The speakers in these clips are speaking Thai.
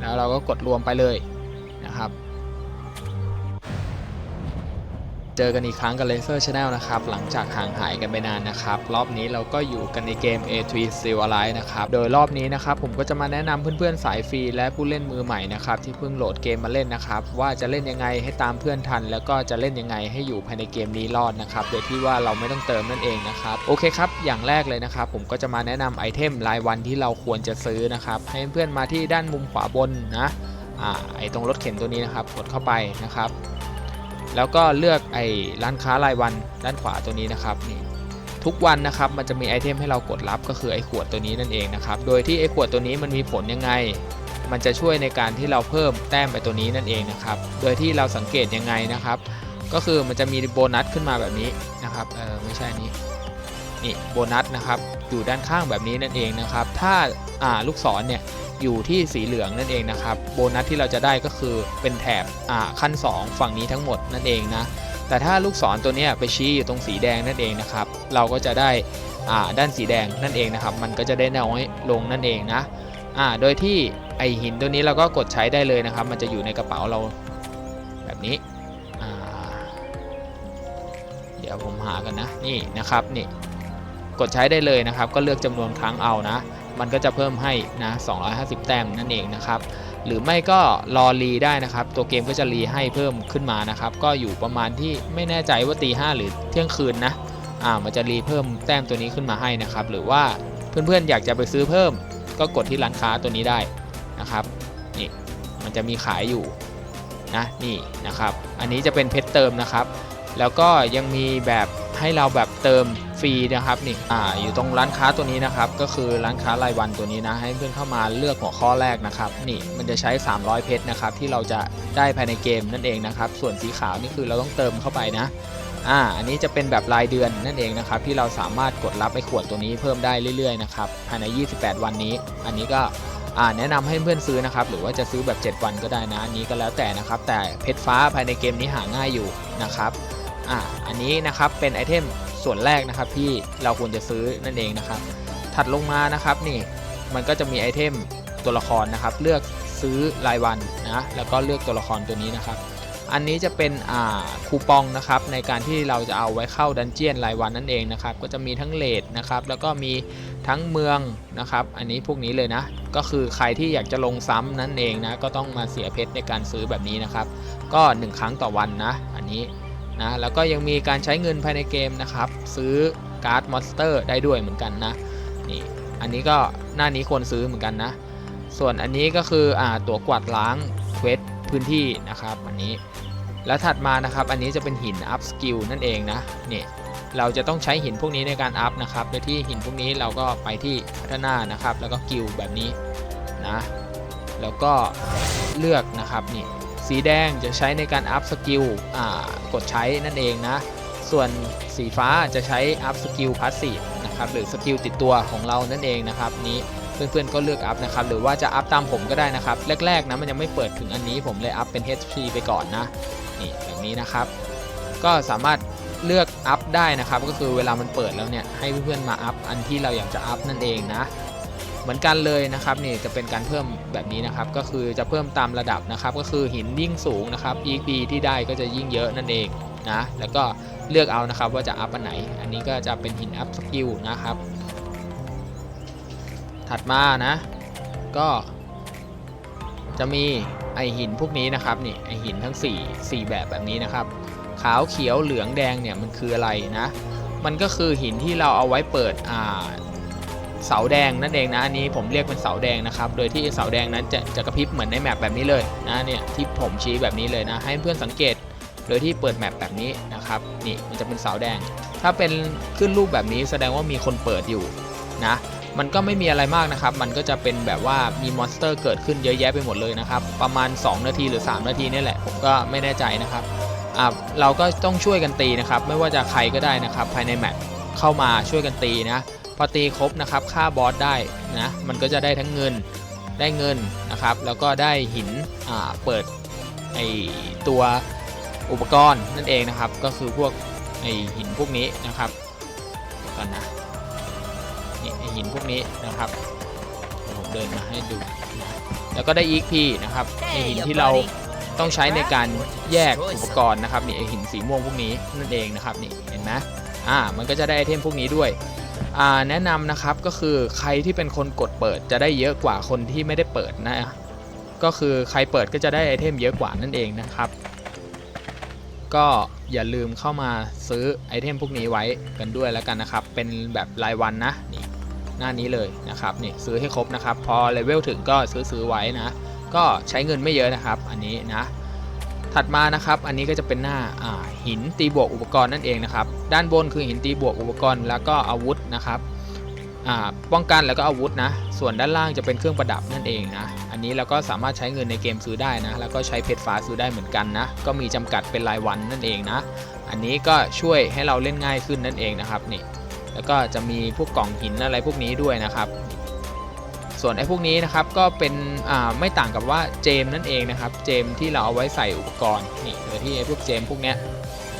แล้วเราก็กดรวมไปเลยนะครับ เจอกันอีกครั้งกับ Laser Channel นะครับ หลังจากห่างหายกันไปนานนะครับ รอบนี้เราก็อยู่กันในเกม A3 Seal Alive นะครับ โดยรอบนี้นะครับ ผมก็จะมาแนะนำเพื่อนๆ สายฟรีและผู้เล่นมือใหม่นะครับ ที่เพิ่งโหลดเกมมาเล่นนะครับ ว่าจะเล่นยังไงให้ตามเพื่อนทัน แล้วก็จะเล่นยังไงให้อยู่ภายในเกมนี้รอดนะครับ โดยที่ว่าเราไม่ต้องเติมนั่นเองนะครับ โอเคครับ อย่างแรกเลยนะครับ ผมก็จะมาแนะนำไอเทมรายวันที่เราควรจะซื้อนะครับ ให้เพื่อนๆมาที่ด้านมุมขวาบนนะ อ่า ไอตรงรถเข็นตัวนี้นะครับ กดเข้าไปนะครับ แล้วก็เลือกไอ้ร้านค้ารายวันด้านขวาตัวนี้นะครับนี่ทุกวันนะครับมันจะมีไอเทมให้เรากดรับก็คือไอ้ขวดตัวนี้นั่นเองนะครับ โดยที่ไอ้ขวดตัวนี้มันมีผลยังไง มันจะช่วยในการที่เราเพิ่มแต้มไปตัวนี้นั่นเองนะครับ โดยที่เราสังเกตยังไงนะครับ ก็คือมันจะมีโบนัสขึ้นมาแบบนี้นะครับ เออไม่ใช่นี้ นี่โบนัสนะครับอยู่ด้านข้างแบบนี้นั่นเองนะครับ ถ้าอ่าลูกศรเนี่ยอยู่ที่สีเหลืองนั่นเองนะครับ โบนัสที่เราจะได้ก็คือเป็นแถบอ่าขั้น 2 ฝั่งนี้ทั้งหมดนั่นเองนะแต่ถ้าลูกศรตัวนี้ไปชี้อยู่ตรงสีแดงนั่นเองนะครับ เราก็จะได้อ่าด้านสีแดงนั่นเองนะครับ มันก็จะได้น้อยลงนั่นเองนะอ่าโดยที่ไอหินตัวนี้เราก็กดใช้ได้เลยนะครับ มันจะอยู่ในกระเป๋าเราแบบนี้เดี๋ยวผมหากันนะนี่นะครับนี่ กดใช้ได้เลยนะครับ ก็เลือกจำนวนครั้งเอานะ มันก็จะเพิ่มให้นะ250 แต้มนั่นเองนะครับ หรือไม่ก็รอรีได้นะครับ ตัวเกมก็จะรีให้เพิ่มขึ้นมานะครับ ก็อยู่ประมาณที่ไม่แน่ใจว่าตีห้าหรือเที่ยงคืนนะอ่ามันจะรีเพิ่มแต้มตัวนี้ขึ้นมาให้นะครับ หรือว่าเพื่อนๆอยากจะไปซื้อเพิ่ม ก็กดที่ร้านค้าตัวนี้ได้นะครับนี่มันจะมีขายอยู่นะนี่นะครับ อันนี้จะเป็นเพชรเติมนะครับ แล้วก็ยังมีแบบให้เราแบบเติม ฟรีนะครับนี่อ่าอยู่ตรงร้านค้าตัวนี้นะครับก็คือร้านค้ารายวันตัวนี้นะให้เพื่อนเข้ามาเลือกหัวข้อแรกนะครับนี่มันจะใช้ 300 เพชรนะครับที่เราจะได้ภายในเกมนั่นเองนะครับส่วนสีขาวนี่คือเราต้องเติมเข้าไปนะอ่าอันนี้จะเป็นแบบรายเดือนนั่นเองนะครับที่เราสามารถกดรับไอ้ขวดตัวนี้เพิ่มได้เรื่อยๆนะครับภายใน 28 วันนี้ อันนี้ก็แนะนำให้เพื่อนซื้อนะครับหรือว่าจะซื้อแบบ 7 วันก็ได้นะอันนี้ก็แล้วแต่นะครับแต่เพชรฟ้าภายในเกมนี้หาง่ายอยู่นะครับอ่าอันนี้นะครับเป็นไอเทม ส่วนแรกนะครับที่เราควรจะซื้อนั่นเองนะครับถัดลงมานะครับนี่มันก็จะมีไอเทมตัวละครนะครับ เลือกซื้อรายวันนะแล้วก็เลือกตัวละครตัวนี้นะครับ อันนี้จะเป็นอ่าคูปองนะครับในการที่เราจะเอาไว้เข้าดันเจียนรายวันนั่นเองนะครับ ก็จะมีทั้งเลทนะครับ แล้วก็มีทั้งเมืองนะครับ อันนี้พวกนี้เลยนะ ก็คือใครที่อยากจะลงซ้ำนั่นเองนะก็ต้องมาเสียเพชรในการซื้อแบบนี้นะครับ ก็ 1 ครั้งต่อวันนะ อันนี้ นะแล้วก็ยังมีการใช้เงินภายในเกมนะครับ ซื้อการ์ดมอนสเตอร์ได้ด้วยเหมือนกันนะนี่อันนี้ก็หน้านี้ควรซื้อเหมือนกันนะ ส่วนอันนี้ก็คืออ่าตัวกวาดล้างเควสพื้นที่นะครับอันนี้แล้วถัดมานะครับอันนี้จะเป็นหินอัพสกิลนั่นเองนะนี่เราจะต้องใช้หินพวกนี้ในการอัพนะครับโดยที่หินพวกนี้เราก็ไปที่พัฒนานะครับ แล้วก็กิลแบบนี้นะแล้วก็เลือกนะครับนี่ สีแดงจะใช้ในการอัพสกิลกดใช้นั่นเองนะ ส่วนสีฟ้าจะใช้อัพสกิลพาสซีฟนะครับหรือสกิลติดตัวของเรานั่นเองนะครับนี้เพื่อนๆก็เลือกอัพนะครับหรือว่าจะอัพตามผมก็ได้นะครับแรกๆนะมันยังไม่เปิดถึงอันนี้ผมเลยอัพเป็น HP ไปก่อนนะนี่แบบนี้นะครับ ก็สามารถเลือกอัพได้นะครับก็คือเวลามันเปิดแล้วเนี่ยให้เพื่อนๆมาอัพอันที่เราอยากจะอัพนั่นเองนะ เหมือนกันเลยนะครับนี่จะเป็นการเพิ่มแบบนี้นะครับ ก็คือจะเพิ่มตามระดับนะครับ ก็คือหินยิ่งสูงนะครับ EP ที่ได้ก็จะยิ่งเยอะนั่นเองนะแล้วก็เลือกเอานะครับว่าจะอัพอันไหน อันนี้ก็จะเป็นหินอัพสกิลนะครับ ถัดมานะ ก็ จะมีไอหินพวกนี้นะครับนี่ไอหินทั้ง 4 4 แบบแบบนี้นะครับ ขาวเขียวเหลืองแดงเนี่ยมันคืออะไรนะ มันก็คือหินที่เราเอาไว้เปิดอ่า เสาแดงนั่นเองนะอันนี้ผมเรียกเป็นเสาแดงนะครับ โดยที่เสาแดงนั้นจะจะกระพริบเหมือนในแมปแบบนี้เลยนะเนี่ยที่ผมชี้แบบนี้เลยนะ ให้เพื่อนสังเกตโดยที่เปิดแมปแบบนี้นะครับนี่มันจะเป็นเสาแดง ถ้าเป็นขึ้นรูปแบบนี้แสดงว่ามีคนเปิดอยู่นะมันก็ไม่มีอะไรมากนะครับ มันก็จะเป็นแบบว่ามีมอนสเตอร์เกิดขึ้นเยอะแยะไปหมดเลยนะครับ ประมาณ 2 นาทีหรือ 3 นาทีนี่แหละ ผมก็ไม่แน่ใจนะครับอ่าเราก็ต้องช่วยกันตีนะครับ ไม่ว่าจะใครก็ได้นะครับ ภายในแมปเข้ามาช่วยกันตีนะ พอตีครบนะครับค่าบอสได้นะมันก็จะได้ทั้งเงินได้เงินนะครับ แล้วก็ได้หินเปิดไอตัวอุปกรณ์นั่นเองนะครับ ก็คือพวกไอหินพวกนี้นะครับก่อนนะนี่ไอหินพวกนี้นะครับผมเดินมาให้ดูนะแล้วก็ได้ EXP นะครับไอหินที่เราต้องใช้ในการแยกอุปกรณ์นะครับนี่ไอหินสีม่วงพวกนี้นั่นเองนะครับนี่เห็นไหมอ่ามันก็จะได้ไอเทมพวกนี้ด้วย แนะนำนะครับก็คือใครที่เป็นคนกดเปิดจะได้เยอะกว่าคนที่ไม่ได้เปิดนะก็คือใครเปิดก็จะได้ไอเทมเยอะกว่านั่นเองนะครับ ก็อย่าลืมเข้ามาซื้อไอเทมพวกนี้ไว้กันด้วยแล้วกันนะครับ เป็นแบบรายวันนะนี่หน้านี้เลยนะครับนี่ซื้อให้ครบนะครับ พอเลเวลถึงก็ซื้อซื้อไว้นะ ก็ใช้เงินไม่เยอะนะครับ อันนี้นะ ถัดมานะครับอันนี้ก็จะเป็นหน้าาหินตีบวกอุปกรณ์นั่นเองนะครับด้านบนคือหินตีบวกอุปกรณ์แล้วก็อาวุธนะครับป้องกันแล้วก็อาวุธนะส่วนด้านล่างจะเป็นเครื่องประดับนั่นเองนะอันนี้เราก็สามารถใช้เงินในเกมซื้อได้นะแล้วก็ใช้เพชรฟ้าซื้อได้เหมือนกันนะก็มีจำกัดเป็นรายวันนั่นเองนะอันนี้ก็ช่วยให้เราเล่นง่ายขึ้นนั่นเองนะครับนี่แล้วก็จะมีพวกกล่องหินอะไรพวกนี้ด้วยนะครับ ส่วนไอ้พวกนี้นะครับก็เป็นไม่ต่างกับว่าเจมนั่นเองนะครับ เจมที่เราเอาไว้ใส่อุปกรณ์นี่โดยที่ไอ้พวกเจมพวกเนี้ย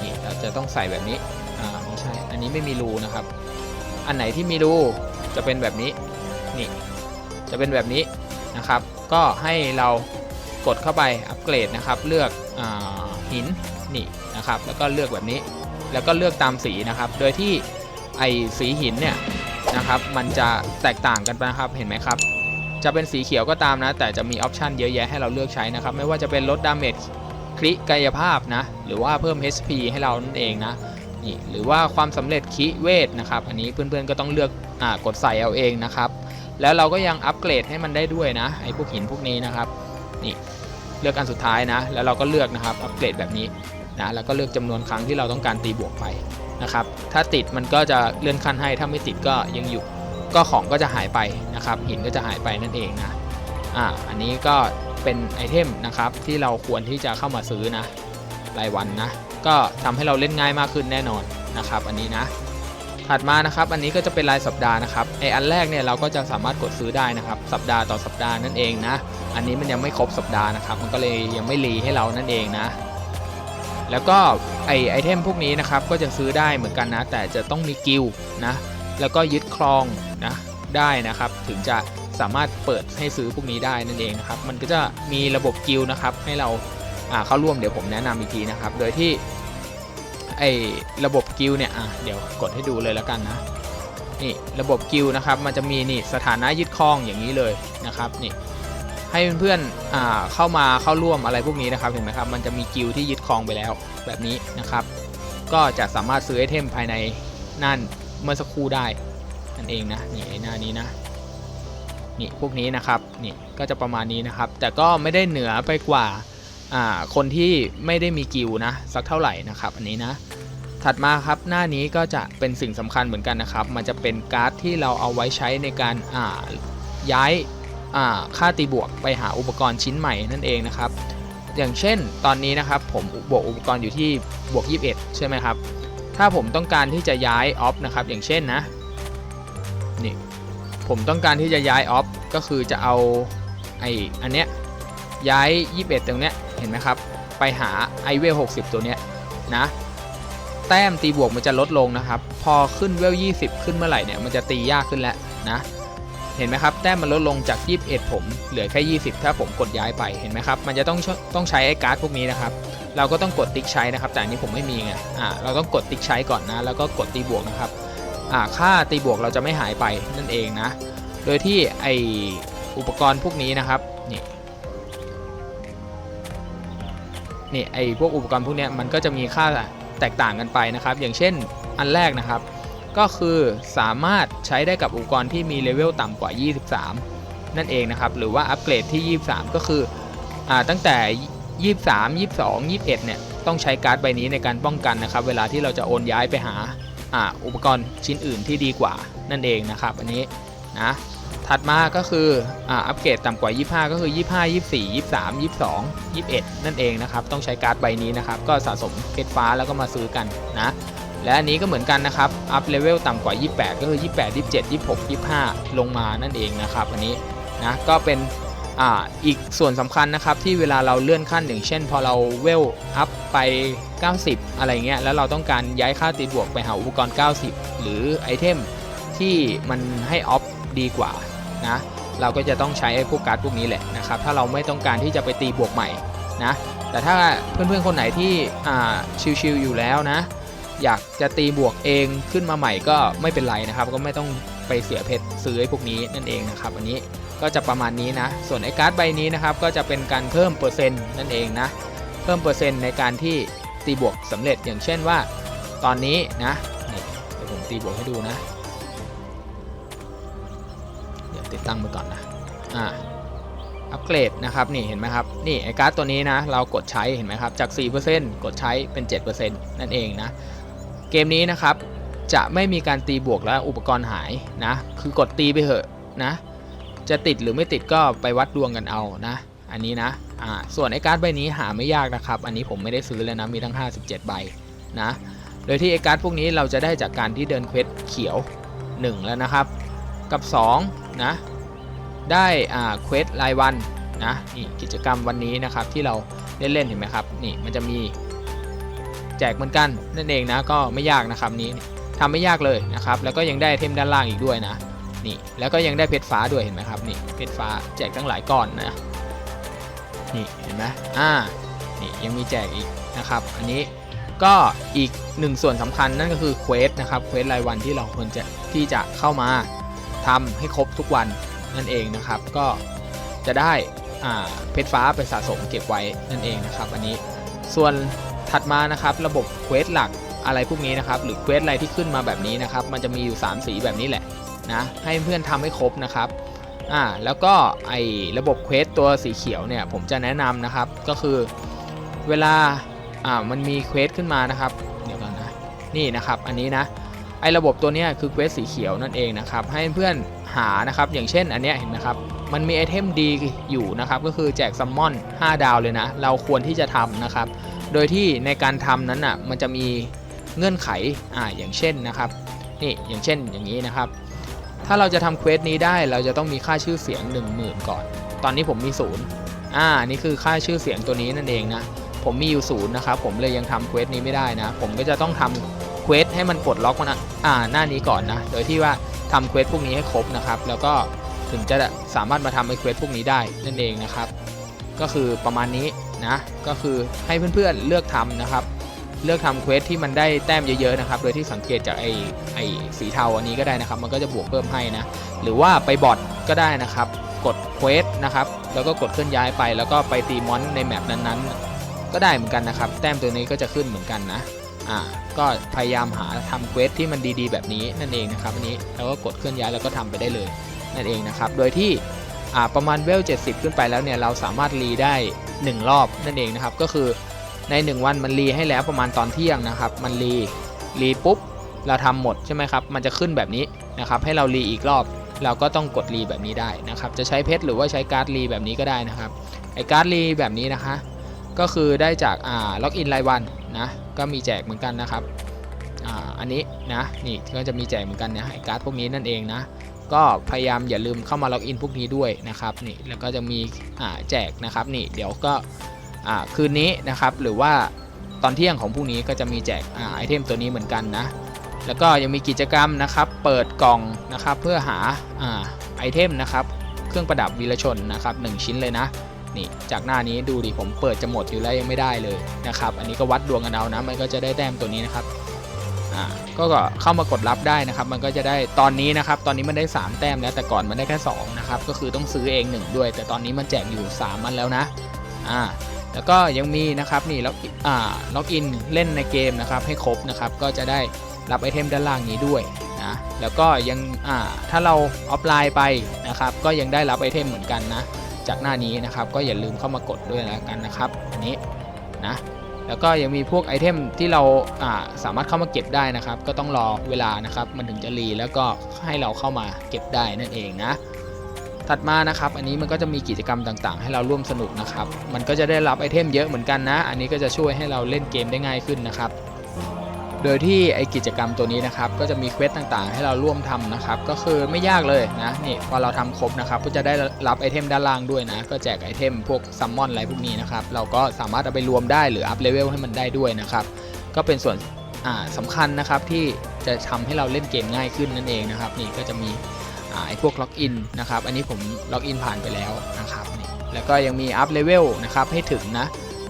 นี่เราจะต้องใส่แบบนี้อ่าไม่ใช่อันนี้ไม่มีรูนะครับ อันไหนที่มีรูจะเป็นแบบนี้นี่จะเป็นแบบนี้นะครับ ก็ให้เรากดเข้าไปอัปเกรดนะครับเลือกอหินนี่นะครับ แล้วก็เลือกแบบนี้ แล้วก็เลือกตามสีนะครับ โดยที่ไอสีหินเนี่ย นะครับ มันจะแตกต่างกันไปนะครับเห็นไหมครับ จะเป็นสีเขียวก็ตามนะ แต่จะมีออปชันเยอะแยะให้เราเลือกใช้นะครับ ไม่ว่าจะเป็นลดดาเมจคลิกายภาพนะ หรือว่าเพิ่ม HP ให้เรานั่นเองนะนี่หรือว่าความสำเร็จคิเวทนะครับ อันนี้เพื่อนๆก็ต้องเลือกอากดใส่เอาเองนะครับ แล้วเราก็ยังอัปเกรดให้มันได้ด้วยนะไอ้พวกหินพวกนี้นะครับนี่เลือกอันสุดท้ายนะ แล้วเราก็เลือกนะครับอัปเกรดแบบนี้ นะแล้วก็เลือกจำนวนครั้งที่เราต้องการตีบวกไปนะครับ ถ้าติดมันก็จะเลื่อนขั้นให้ ถ้าไม่ติดก็ยังอยู่ ก็ของก็จะหายไปนะครับ หินก็จะหายไปนั่นเองนะ อ่า อันนี้ก็เป็นไอเทมนะครับที่เราควรที่จะเข้ามาซื้อนะรายวันนะ ก็ทำให้เราเล่นง่ายมากขึ้นแน่นอนนะครับ อันนี้นะ ถัดมานะครับ อันนี้ก็จะเป็นรายสัปดาห์นะครับ ไออันแรกเนี่ยเราก็จะสามารถกดซื้อได้นะครับ สัปดาห์ต่อสัปดาห์นั่นเองนะ อันนี้มันยังไม่ครบสัปดาห์นะครับ มันก็เลยยังไม่รีให้เรานั่นเองนะ แล้วก็ไอไอเทมพวกนี้นะครับก็จะซื้อได้เหมือนกันนะ แต่จะต้องมีกิลนะแล้วก็ยึดครองนะได้นะครับถึงจะสามารถเปิดให้ซื้อพวกนี้ได้นั่นเองนะครับมันก็จะมีระบบกิลนะครับให้เราเข้าร่วมเดี๋ยวผมแนะนำอีกทีนะครับ โดยที่ไอระบบกิลเนี่ยอะเดี๋ยวกดให้ดูเลยแล้วกันนะนี่ระบบกิลนะครับมันจะมีนี่สถานะยึดครองอย่างนี้เลยนะครับนี่ ให้เพื่อนๆเข้ามาเข้าร่วมอะไรพวกนี้นะครับเห็นไหมครับมันจะมีกิลที่ยึดครองไปแล้วแบบนี้นะครับ ก็จะสามารถซื้อไอเทมภายในนั่นเมื่อสักครู่ได้นั่นเองนะนี่ไอหน้านี้นะนี่พวกนี้นะครับนี่ก็จะประมาณนี้นะครับ แต่ก็ไม่ได้เหนือไปกว่าคนที่ไม่ได้มีกิลนะสักเท่าไหร่นะครับ อันนี้นะถัดมาครับหน้านี้ก็จะเป็นสิ่งสำคัญเหมือนกันนะครับ มันจะเป็นการ์ดที่เราเอาไว้ใช้ในการย้าย ค่าตีบวกไปหาอุปกรณ์ชิ้นใหม่นั่นเองนะครับ อย่างเช่นตอนนี้นะครับผมบวกอุปกรณ์อยู่ที่บวก 21 ใช่ไหมครับ ถ้าผมต้องการที่จะย้ายออฟนะครับ อย่างเช่นนะนี่ผมต้องการที่จะย้ายออฟก็คือจะเอาไออันเนี้ยย้าย 21 ตรงเนี้ยเห็นไหมครับ ไปหาไอเวล 60 ตัวเนี้ยนะแต้มตีบวกมันจะลดลงนะครับ พอขึ้นเวล 20 ขึ้นเมื่อไหร่เนี่ยมันจะตียากขึ้นแล้วนะ เห็นไหมครับแต้มมันลดลงจาก 21 ผม เหลือแค่ 20 ถ้าผมกดย้ายไปเห็นไหมครับ มันจะต้องต้องใช้ไอ้การ์ดพวกนี้นะครับ เราก็ต้องกดติ๊กใช้นะครับ แต่อันนี้ผมไม่มีไงอ่าเราต้องกดติ๊กใช้ก่อนนะ แล้วก็กดตีบวกนะครับอ่าค่าตีบวกเราจะไม่หายไปนั่นเองนะ โดยที่ไออุปกรณ์พวกนี้นะครับนี่นี่ไอพวกอุปกรณ์พวกนี้มันก็จะมีค่าแตกต่างกันไปนะครับ อย่างเช่นอันแรกนะครับ ก็คือสามารถใช้ได้กับอุปกรณ์ที่มีเลเวลต่ำกว่า 23 นั่นเองนะครับ หรือว่าอัปเกรดที่ 23 ก็คืออตั้งแต่ 23 22 21 เนี่ย ต้องใช้การ์ดใบนี้ในการป้องกันนะครับ เวลาที่เราจะโอนย้ายไปหาออุปกรณ์ชิ้นอื่นที่ดีกว่านั่นเองนะครับ อันนี้นะ ถัดมาก็คืออัปเกรดต่ำกว่า 25 ก็คือ 25 24 23 22 21 นั่นเองนะครับ ต้องใช้การ์ดใบนี้นะครับ ก็สะสมเพชรฟ้าแล้วก็มาซื้อกันนะ และอันนี้ก็เหมือนกันนะครับ อัพเลเวลต่ำกว่า 28 ก็คือ 28 27 26 25 ลงมานั่นเองนะครับ อันนี้นะก็เป็นอ่าอีกส่วนสำคัญนะครับที่เวลาเราเลื่อนขั้นอย่างเช่น พอเราเวลอัพไป 90 อะไรเงี้ยแล้วเราต้องการย้ายค่าตีบวกไปหาอุปกรณ์ 90 หรือไอเทมที่มันให้ออฟดีกว่านะเราก็จะต้องใช้ไอ้พวกการ์ดพวกนี้แหละนะครับถ้าเราไม่ต้องการที่จะไปตีบวกใหม่นะแต่ถ้าเพื่อนๆคนไหนที่ชิลๆอยู่แล้วนะ อยากจะตีบวกเองขึ้นมาใหม่ก็ไม่เป็นไรนะครับ ก็ไม่ต้องไปเสียเพชรซื้อไอ้พวกนี้นั่นเองนะครับ อันนี้ก็จะประมาณนี้นะ ส่วนไอ้การ์ดใบนี้นะครับก็จะเป็นการเพิ่มเปอร์เซ็นต์นั่นเองนะ เพิ่มเปอร์เซ็นต์ในการที่ตีบวกสำเร็จอย่างเช่นว่า ตอนนี้นะนี่เดี๋ยวผมตีบวกให้ดูนะ เดี๋ยวติดตั้งไปก่อนนะอ่าอัปเกรดนะครับนี่เห็นไหมครับนี่ไอ้การ์ดตัวนี้นะเรากดใช้เห็นไหมครับจาก 4%กดใช้เป็น 7%นั่นเองนะ เกมนี้นะครับจะไม่มีการตีบวกและอุปกรณ์หายนะคือกดตีไปเถอะนะจะติดหรือไม่ติดก็ไปวัดดวงกันเอานะ อันนี้นะอ่าส่วนไอ้การ์ดใบนี้หาไม่ยากนะครับ อันนี้ผมไม่ได้ซื้อเลยนะมีทั้ง 57 ใบนะโดยที่ไอ้การ์ดพวกนี้เราจะได้จากการที่เดินเควสเขียว 1 แล้วนะครับ กับ2นะได้อ่าเควสรายวันนะนี่กิจกรรมวันนี้นะครับที่เราเล่นๆเห็นไหมครับนี่มันจะมี แจกเหมือนกันนั่นเองนะก็ไม่ยากนะครับนี้ทำไม่ยากเลยนะครับแล้วก็ยังได้เทมด้านล่างอีกด้วยนะนี่แล้วก็ยังได้เพชรฟ้าด้วยเห็นไหมครับนี่เพชรฟ้าแจกตั้งหลายก้อนนะนี่เห็นไหมอ่านี่ยังมีแจกอีกนะครับอันนี้ก็อีกหนึ่งส่วนสำคัญนั่นก็คือเควสนะครับเควสรายวันที่เราควรจะที่จะเข้ามาทำให้ครบทุกวันนั่นเองนะครับก็จะได้เพชรฟ้าไปสะสมเก็บไว้นั่นเองนะครับอันนี้ส่วน ถัดมานะครับระบบเควสหลักอะไรพวกนี้นะครับหรือเควสอะไรที่ขึ้นมาแบบนี้นะครับมันจะมีอยู่ 3 สีแบบนี้แหละนะให้เพื่อนทำให้ครบนะครับอ่าแล้วก็ไอระบบเควสตัวสีเขียวเนี่ยผมจะแนะนำนะครับก็คือเวลาอ่ามันมีเควสขึ้นมานะครับเดี๋ยวก่อนนะนี่นะครับอันนี้นะไอระบบตัวนี้คือเควสสีเขียวนั่นเองนะครับให้เพื่อนหานะครับอย่างเช่นอันเนี้ยเห็นไหมครับมันมีไอเทมดีอยู่นะครับก็คือแจกซัมมอน 5 ดาวเลยนะ เราควรที่จะทำนะครับ โดยที่ในการทำนั้นอะมันจะมีเงื่อนไขอ่าอย่างเช่นนะครับนี่อย่างเช่นอย่างนี้นะครับ ถ้าเราจะทำเควสนี้ได้เราจะต้องมีค่าชื่อเสียง 10,000 ก่อน ตอนนี้ผมมีศูนย์อ่านี่คือค่าชื่อเสียงตัวนี้นั่นเองนะผมมีอยู่ศูนย์นะครับผมเลยยังทำเควสนี้ไม่ได้นะ ผมก็จะต้องทำเควสให้มันปลดล็อกมันอ่าหน้านี้ก่อนนะ โดยที่ว่าทำเควสพวกนี้ให้ครบนะครับ แล้วก็ถึงจะสามารถมาทำไอ้เควสพวกนี้ได้นั่นเองนะครับ ก็คือประมาณนี้ นะก็คือให้เพื่อนๆเลือกทำนะครับ เลือกทำเควสที่มันได้แต้มเยอะๆนะครับโดยที่สังเกตจากไอ้ไอ้สีเทาอันนี้ก็ได้นะครับ มันก็จะบวกเพิ่มให้นะหรือว่าไปบอทก็ได้นะครับ กดเควสนะครับแล้วก็กดเคลื่อนย้ายไป แล้วก็ไปตีมอนในแมปนั้นๆ ก็ได้เหมือนกันนะครับ แต้มตัวนี้ก็จะขึ้นเหมือนกันนะอ่าก็พยายามหาทำเควสที่มันดีๆ แบบนี้นั่นเองนะครับอันนี้แล้วก็กดเคลื่อนย้ายแล้วก็ทำไปได้เลยนั่นเองนะครับ โดยที่อ่าประมาณเวล 70 ขึ้นไปแล้วเนี่ยเราสามารถรีได้ 1 รอบนั่นเองนะครับ ก็คือใน 1 วันมันรีให้แล้วประมาณตอนเที่ยงนะครับ มันรีรีปุ๊บเราทำหมดใช่ไหมครับ มันจะขึ้นแบบนี้นะครับ ให้เรารีอีกรอบ เราก็ต้องกดรีแบบนี้ได้นะครับ จะใช้เพชรหรือว่าใช้การ์ดรีแบบนี้ก็ได้นะครับ ไอการ์ดรีแบบนี้นะคะ ก็คือได้จากอ่าล็อกอินรายวันนะ ก็มีแจกเหมือนกันนะครับ อ่า อันนี้นะ นี่ก็จะมีแจกเหมือนกันนะไอการ์ดพวกนี้นั่นเองนะ ก็พยายามอย่าลืมเข้ามาล็อกอินพวกนี้ด้วยนะครับนี่แล้วก็จะมีแจกนะครับนี่เดี๋ยวก็คืนนี้นะครับหรือว่าตอนเที่ยงของพรุ่งนี้ก็จะมีแจกอไอเทมตัวนี้เหมือนกันนะแล้วก็ยังมีกิจกรรมนะครับ เปิดกล่องนะครับเพื่อหาอไอเทมนะครับเครื่องประดับวีรชนนะครับหนึ่งชิ้นเลยนะนี่จากหน้านี้ดูดิผมเปิดจะหมดอยู่แล้วยังไม่ได้เลยนะครับอันนี้ก็วัดดวงกันเอานะมันก็จะได้แต้มตัวนี้นะครับ อ่าก็เข้ามากดรับได้นะครับ มันก็จะได้ตอนนี้นะครับ ตอนนี้มันได้ 3 แต้มแล้วแต่ก่อนมันได้แค่2นะครับ ก็คือต้องซื้อเอง 1 ด้วย แต่ตอนนี้มันแจกอยู่ 3 มันแล้วนะ อ่า แล้วก็ยังมีนะครับนี่ล็อกอ่าล็อกอินเล่นในเกมนะครับ ให้ครบนะครับ ก็จะได้รับไอเทมด้านล่างนี้ด้วยนะ แล้วก็ยังอ่าถ้าเราออฟไลน์ไปนะครับ ก็ยังได้รับไอเทมเหมือนกันนะ จากหน้านี้นะครับ ก็อย่าลืมเข้ามากดด้วยแล้วกันนะครับ อันนี้นะ แล้วก็ยังมีพวกไอเทมที่เราาสามารถเข้ามาเก็บได้นะครับ ก็ต้องรอเวลานะครับ มันถึงจะรีแล้วก็ให้เราเข้ามาเก็บได้นั่นเองนะ ถัดมานะครับ อันนี้มันก็จะมีกิจกรรมต่างๆ ให้เราร่วมสนุกนะครับ มันก็จะได้รับไอเทมเยอะเหมือนกันนะ อันนี้ก็จะช่วยให้เราเล่นเกมได้ง่ายขึ้นนะครับ โดยที่ไอกิจกรรมตัวนี้นะครับก็จะมีเควสต่างๆ ให้เราร่วมทำนะครับก็คือไม่ยากเลยนะนี่พอเราทำครบนะครับก็จะได้รับไอเทมด้านล่างด้วยนะก็แจกไอเทมพวกซัมมอนอะไรพวกนี้นะครับเราก็สามารถเอาไปรวมได้หรืออัพเลเวลให้มันได้ด้วยนะครับก็เป็นส่วนอ่าสำคัญนะครับที่จะทำให้เราเล่นเกมง่ายขึ้นนั่นเองนะครับนี่ก็จะมีอไอพวกล็อกอินนะครับอันนี้ผมล็อกอินผ่านไปแล้วนะครับนี่แล้วก็ยังมีอัพเลเวลนะครับให้ถึงนะ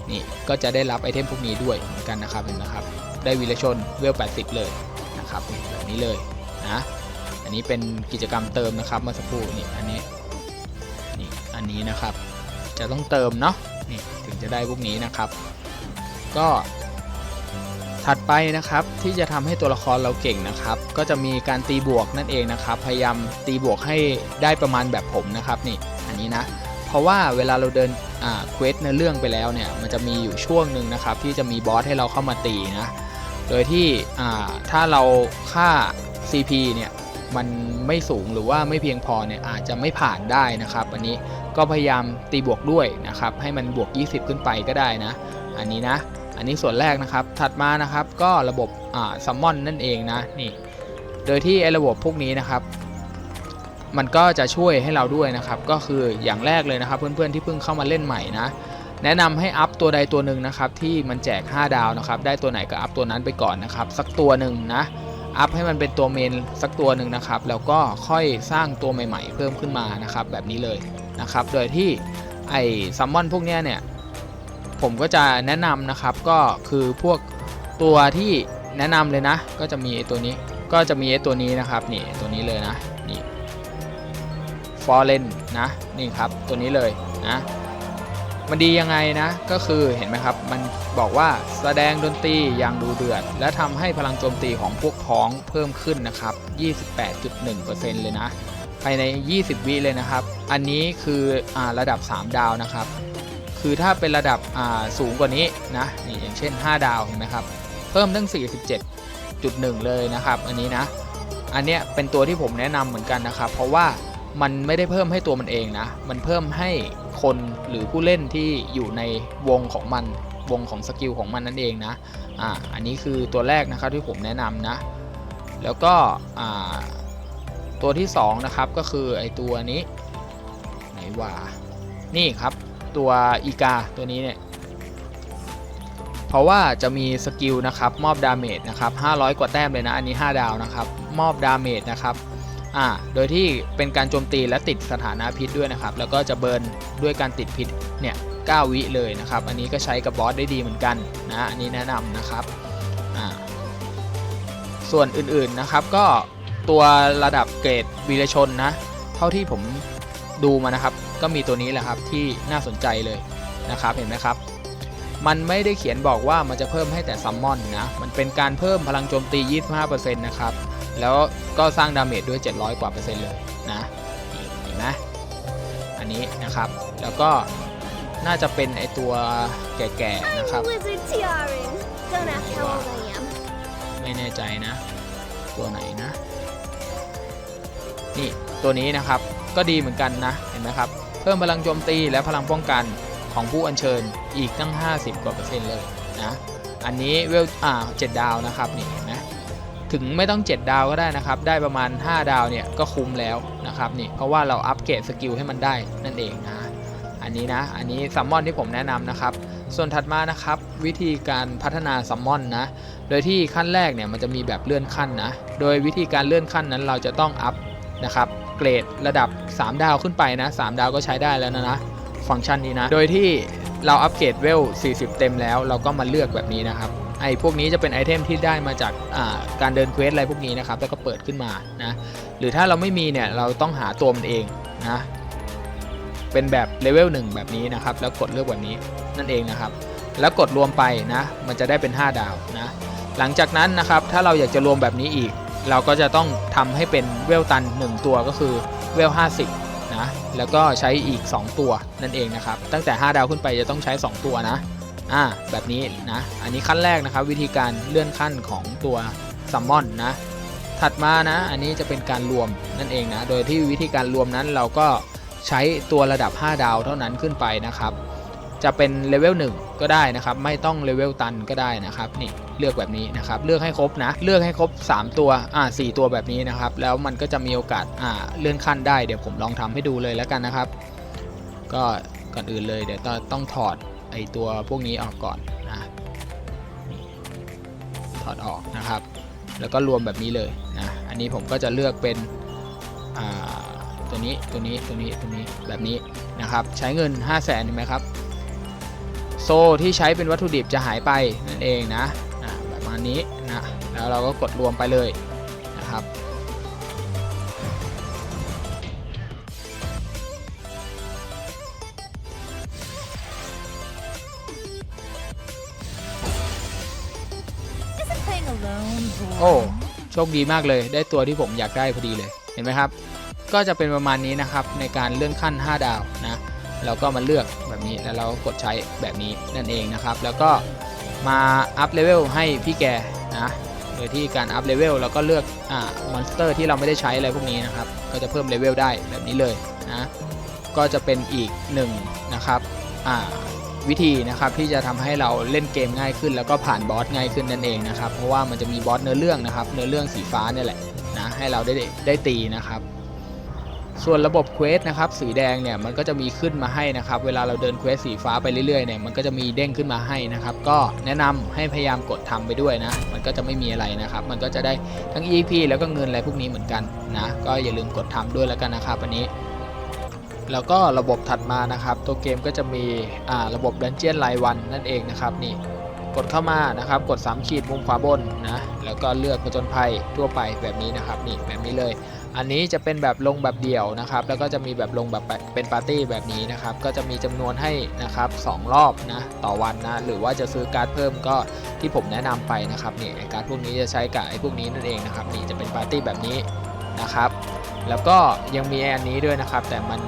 นี่ก็จะได้รับไอเทมพวกนี้ด้วยเหมือนกันนะครับเห็นไหมครับ ได้วีรชนเวล 80 เลยนะครับแบบนี้เลยนะอันนี้เป็นกิจกรรมเติมนะครับเมื่อสักครู่นี่อันนี้นี่อันนี้นะครับ จะต้องเติมเนาะนี่ถึงจะได้พวกนี้นะครับ ก็ถัดไปนะครับที่จะทำให้ตัวละครเราเก่งนะครับ ก็จะมีการตีบวกนั่นเองนะครับ พยายามตีบวกให้ได้ประมาณแบบผมนะครับนี่อันนี้นะเพราะว่าเวลาเราเดินอ่าเควสในเรื่องไปแล้วเนี่ยมันจะมีอยู่ช่วงหนึ่งนะครับ ที่จะมีบอสให้เราเข้ามาตีนะ โดยที่ถ้าเราค่า CP เนี่ยมันไม่สูงหรือว่าไม่เพียงพอเนี่ยอาจจะไม่ผ่านได้นะครับ อันนี้ก็พยายามตีบวกด้วยนะครับ ให้มันบวก 20 ขึ้นไปก็ได้นะ อันนี้นะ อันนี้ส่วนแรกนะครับ ถัดมานะครับก็ระบบซัมมอนนั่นเองนะนี่โดยที่ไอ้ระบบพวกนี้นะครับ มันก็จะช่วยให้เราด้วยนะครับ ก็คืออย่างแรกเลยนะครับ เพื่อนๆที่เพิ่งเข้ามาเล่นใหม่นะ แนะนำให้อัพตัวใดตัวหนึ่งนะครับที่มันแจก 5 ดาวนะครับ ได้ตัวไหนก็อัพตัวนั้นไปก่อนนะครับ สักตัวหนึ่งนะอัพให้มันเป็นตัวเมนสักตัวหนึ่งนะครับ แล้วก็ค่อยสร้างตัวใหม่ๆ เพิ่มขึ้นมานะครับ แบบนี้เลยนะครับ โดยที่ไอ้ซัมมอนพวกเนี้ยเนี่ยผมก็จะแนะนำนะครับก็คือพวกตัวที่แนะนำเลยนะ ก็จะมีตัวนี้ก็จะมีไอ้ตัวนี้นะครับนี่ตัวนี้เลยนะนี่ฟอร์เรนนะนี่ครับตัวนี้เลยนะ มันดียังไงนะ ก็คือเห็นไหมครับ มันบอกว่าแสดงดนตรีอย่างดูเดือด และทำให้พลังโจมตีของพวกพ้องเพิ่มขึ้นนะครับ 28.1%เลยนะ ภายใน 20 วิเลยนะครับ อันนี้คืออระดับ 3 ดาวนะครับ คือถ้าเป็นระดับสูงกว่านี้นะนี่อย่างเช่น 5 ดาวเห็นไหมครับ เพิ่มตั้ง 47.1 เลยนะครับ อันนี้นะ อันเนี้ยเป็นตัวที่ผมแนะนำเหมือนกันนะครับ เพราะว่ามันไม่ได้เพิ่มให้ตัวมันเองนะ มันเพิ่มให้ คนหรือผู้เล่นที่อยู่ในวงของมันวงของสกิลของมันนั่นเองนะอ่าอันนี้คือตัวแรกนะครับที่ผมแนะนำนะ แล้วก็อ่าตัวที่สองนะครับก็คือไอตัวนี้ไหนว่านี่ครับตัวอีกาตัวนี้เนี่ยเพราะว่าจะมีสกิลนะครับมอบดาเมจนะครับ500 กว่าแต้มเลยนะอันนี้ 5 ดาวนะครับมอบดาเมจนะครับ อ่าโดยที่เป็นการโจมตีและติดสถานะพิษด้วยนะครับ แล้วก็จะเบิร์นด้วยการติดพิษเนี่ย9วิเลยนะครับ อันนี้ก็ใช้กับบอสได้ดีเหมือนกันนะอันนี้แนะนำนะครับอ่าส่วนอื่นๆนะครับก็ตัวระดับเกรดวีรชนนะ เท่าที่ผมดูมานะครับ ก็มีตัวนี้แหละครับที่น่าสนใจเลยนะครับเห็นไหมครับ มันไม่ได้เขียนบอกว่ามันจะเพิ่มให้แต่ซัมมอนนะ มันเป็นการเพิ่มพลังโจมตี 25%นะครับ แล้วก็สร้างดาเมจด้วย 700 กว่าเปอร์เซ็นต์เลยนะเห็นไหมอันนี้นะครับแล้วก็น่าจะเป็นไอตัวแก่ๆนะครับไม่แน่ใจนะ ตัวไหนนะ นี่ตัวนี้นะครับก็ดีเหมือนกันนะเห็นไหมครับเพิ่มพลังโจมตีและพลังป้องกันของผู้อัญเชิญอีกตั้ง 50 กว่าเปอร์เซ็นต์เลยนะอันนี้เวลอ่า7ดาวนะครับนี่เห็นไหม ถึงไม่ต้อง 7 ดาวก็ได้นะครับ ได้ประมาณ 5 ดาวเนี่ยก็คุ้มแล้วนะครับนี่เพราะว่าเราอัปเกรดสกิลให้มันได้นั่นเองนะอันนี้นะอันนี้ซัมมอนที่ผมแนะนำนะครับ ส่วนถัดมานะครับ วิธีการพัฒนาซัมมอนนะโดยที่ขั้นแรกเนี่ยมันจะมีแบบเลื่อนขั้นนะโดยวิธีการเลื่อนขั้นนั้นเราจะต้องอัพนะครับเกรดระดับ 3 ดาวขึ้นไปนะ3ดาวก็ใช้ได้แล้วนะนะฟังก์ชันนี้นะ โดยที่เราอัปเกรดเวล 40 เต็มแล้ว เราก็มาเลือกแบบนี้นะครับ ไอ้พวกนี้จะเป็นไอเทมที่ได้มาจากาการเดินเควสอะไรพวกนี้นะครับแล้วก็เปิดขึ้นมานะหรือถ้าเราไม่มีเนี่ยเราต้องหาตัวมันเองนะเป็นแบบเลเวล1แบบนี้นะครับแล้วกดเลือกแบบนี้นั่นเองนะครับ แล้วกดรวมไปนะมันจะได้เป็น 5 ดาวนะหลังจากนั้นนะครับถ้าเราอยากจะรวมแบบนี้อีก เราก็จะต้องทำให้เป็นเวลตัน 1 ตัวก็คือเวล50นะแล้วก็ใช้อีก 2 ตัวนั่นเองนะครับตั้งแต่ 5 ดาวขึ้นไปจะต้องใช้ 2 ตัวนะ อ่าแบบนี้นะ อันนี้ขั้นแรกนะครับ วิธีการเลื่อนขั้นของตัวซัมมอนนะ ถัดมานะ อันนี้จะเป็นการรวมนั่นเองนะ โดยที่วิธีการรวมนั้นเราก็ใช้ตัวระดับ 5 ดาวเท่านั้นขึ้นไปนะครับ จะเป็นเลเวล1ก็ได้นะครับ ไม่ต้องเลเวลตันก็ได้นะครับนี่เลือกแบบนี้นะครับ เลือกให้ครบนะ เลือกให้ครบ 3 ตัวอ่า4ตัวแบบนี้นะครับ แล้วมันก็จะมีโอกาสอ่าเลื่อนขั้นได้เดี๋ยวผมลองทำให้ดูเลยแล้วกันนะครับ ก็ก่อนอื่นเลยเดี๋ยวต้องถอด ไอตัวพวกนี้ออกก่อนนะถอดออกนะครับ แล้วก็รวมแบบนี้เลยนะอันนี้ผมก็จะเลือกเป็นตัวนี้ตัวนี้ตัวนี้ตัวนี้แบบนี้นะครับ ใช้เงิน 5 0 0แสนเห็นไหมครับ โซ่ที่ใช้เป็นวัตถุดิบจะหายไปนั่นเองนะอ่าแบบมาณนี้นะแล้วเราก็กดรวมไปเลยนะครับ คดีมากเลย ได้ตัวที่ผมอยากได้พอดีเลยเห็นไหมครับ ก็จะเป็นประมาณนี้นะครับในการเลื่อนขั้น 5 ดาวนะเราก็มาเลือกแบบนี้แล้วเราก็กดใช้แบบนี้นั่นเองนะครับ แล้วก็มาอัพเลเวลให้พี่แกนะโดยที่การอัพเลเวลเราก็เลือกอ่ามอนสเตอร์ที่เราไม่ได้ใช้อะไรพวกนี้นะครับ ก็จะเพิ่มเลเวลได้แบบนี้เลยนะก็จะเป็นอีกหนึ่งนะครับอ่า วิธีนะครับที่จะทำให้เราเล่นเกมง่ายขึ้น แล้วก็ผ่านบอสง่ายขึ้นนั่นเองนะครับเพราะว่ามันจะมีบอสเนื้อเรื่องนะครับเนื้อเรื่องสีฟ้าเนี่ยแหละนะให้เราได้ได้ตีนะครับส่วนระบบเควสนะครับสีแดงเนี่ยมันก็จะมีขึ้นมาให้นะครับเวลาเราเดินเควสสีฟ้าไปเรื่อยๆเนี่ยมันก็จะมีเด้งขึ้นมาให้นะครับก็แนะนำให้พยายามกดทำไปด้วยนะมันก็จะไม่มีอะไรนะครับมันก็จะได้ทั้ง EP แล้วก็เงินอะไรพวกนี้เหมือนกันนะก็อย่าลืมกดทำด้วยแล้วกันนะครับอันนี้ แล้วก็ระบบถัดมานะครับ ตัวเกมก็จะมีอ่าระบบดันเจียนรายวันนั่นเองนะครับนี่กดเข้ามานะครับ กด3ขีดมุมขวาบนนะแล้วก็เลือกผจญภัยทั่วไปแบบนี้นะครับนี่แบบนี้เลย อันนี้จะเป็นแบบลงแบบเดี่ยวนะครับ แล้วก็จะมีแบบลงแบบเป็นปาร์ตี้แบบนี้นะครับ ก็จะมีจำนวนให้นะครับสองรอบนะต่อวันนะหรือว่าจะซื้อการ์ดเพิ่มก็ที่ผมแนะนำไปนะครับนี่ไอ้การ์ดพวกนี้จะใช้กับไอ้พวกนี้นั่นเองนะครับนี่จะเป็นปาร์ตี้แบบนี้ นะครับ แล้วก็ยังมีอันนี้ด้วยนะครับ แต่มัน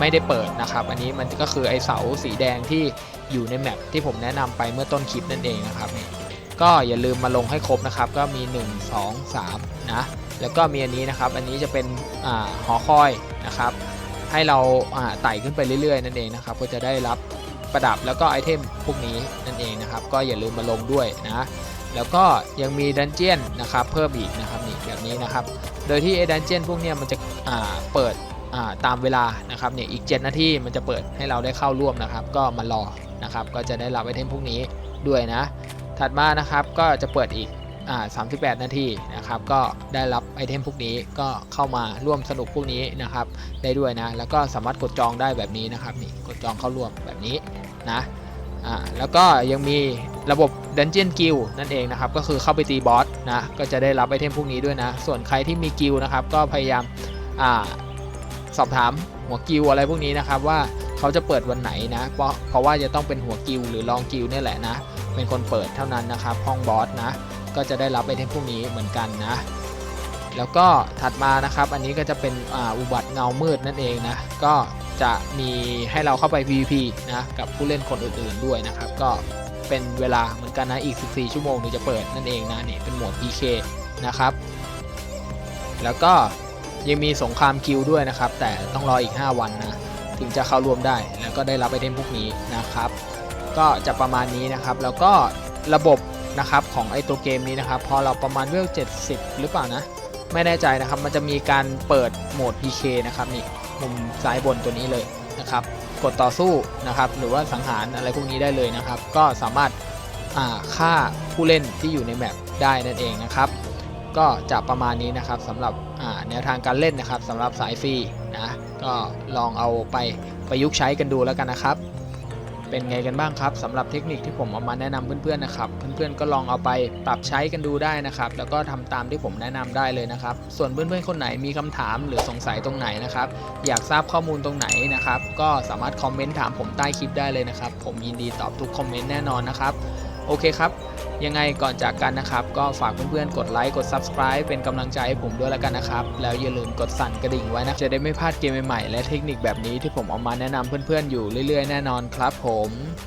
ไม่ได้เปิดนะครับ อันนี้มันก็คือไอเสาสีแดงที่อยู่ในแมปที่ผมแนะนำไปเมื่อต้นคลิปนั่นเองนะครับนี่ก็อย่าลืมมาลงให้ครบนะครับ ก็มี 1 2 3 นะ แล้วก็มีอันนี้นะครับ อันนี้จะเป็นอหอคอยนะครับ ให้เราไต่ขึ้นไปเรื่อยๆ นั่นเองนะครับ ก็จะได้รับประดับแล้วก็ไอเทมพวกนี้นั่นเองนะครับ ก็อย่าลืมมาลงด้วยนะ แล้วก็ยังมีดันเจียนนะครับเพิ่มอีกนะครับนี่แบบนี้นะครับ โดยที่ไอ้ดันเจียนพวกเนี้ยมันจะอ่าเปิดอ่าตามเวลานะครับเนี่ยอีก 7 นาทีมันจะเปิดให้เราได้เข้าร่วมนะครับ ก็มารอนะครับก็จะได้รับไอเทมพวกนี้ด้วยนะ ถัดมานะครับก็จะเปิดอีกอ่า38 นาทีนะครับก็ได้รับไอเทมพวกนี้ก็เข้ามาร่วมสนุกพวกนี้นะครับได้ด้วยนะ แล้วก็สามารถกดจองได้แบบนี้นะครับนี่กดจองเข้าร่วมแบบนี้นะอ่าแล้วก็ยังมี ระบบ Dungeon Guild นั่นเองนะครับ ก็คือเข้าไปตีบอสนะ ก็จะได้รับไอเทมพวกนี้ด้วยนะ ส่วนใครที่มีกิลนะครับ ก็พยายามอ่าสอบถามหัวกิลอะไรพวกนี้นะครับว่าเขาจะเปิดวันไหนนะ เพราะเพราะว่าจะต้องเป็นหัวกิลหรือรองกิลเนี่ยแหละนะ เป็นคนเปิดเท่านั้นนะครับ ห้องบอสนะ ก็จะได้รับไอเทมพวกนี้เหมือนกันนะ แล้วก็ถัดมานะครับ อันนี้ก็จะเป็นออุบัติเงามืดนั่นเองนะ ก็จะมีให้เราเข้าไป PVP นะ กับผู้เล่นคนอื่นๆด้วยนะครับ ก็ เป็นเวลาเหมือนกันนะอีก 14 ชั่วโมงถึงจะเปิดนั่นเองนะนี่เป็นโหมด PK นะครับ แล้วก็ยังมีสงครามคิวด้วยนะครับ แต่ต้องรออีก 5 วันนะถึงจะเข้าร่วมได้แล้วก็ได้รับไอเทมพวกนี้นะครับ ก็จะประมาณนี้นะครับ แล้วก็ระบบนะครับของไอตัวเกมนี้นะครับ พอเราประมาณเวล70 หรือเปล่านะไม่แน่ใจนะครับ มันจะมีการเปิดโหมด PK นะครับนี่มุมซ้ายบนตัวนี้เลยนะครับ กดต่อสู้นะครับ หรือว่าสังหารอะไรพวกนี้ได้เลยนะครับ ก็สามารถอ่าฆ่าผู้เล่นที่อยู่ในแมปได้นั่นเองนะครับ ก็จะประมาณนี้นะครับสำหรับแนวทางการเล่นนะครับสำหรับสายฟรีนะก็ลองเอาไปประยุกต์ใช้กันดูแล้วกันนะครับ เป็นไงกันบ้างครับสำหรับเทคนิคที่ผมเอามาแนะนำเพื่อนๆนะครับ เพื่อนๆก็ลองเอาไปปรับใช้กันดูได้นะครับ แล้วก็ทำตามที่ผมแนะนำได้เลยนะครับ ส่วนเพื่อนๆคนไหนมีคำถามหรือสงสัยตรงไหนนะครับ อยากทราบข้อมูลตรงไหนนะครับ ก็สามารถคอมเมนต์ถามผมใต้คลิปได้เลยนะครับ ผมยินดีตอบทุกคอมเมนต์แน่นอนนะครับ โอเคครับ ยังไงก่อนจากกันนะครับ ก็ฝากเพื่อนๆ กดไลค์กด Subscribe เป็นกำลังใจให้ผมด้วยแล้วกันนะครับ แล้วอย่าลืมกดสั่นกระดิ่งไว้นะ จะได้ไม่พลาดเกมใหม่ๆและเทคนิคแบบนี้ที่ผมเอามาแนะนำเพื่อนๆอยู่เรื่อยๆแน่นอนครับผม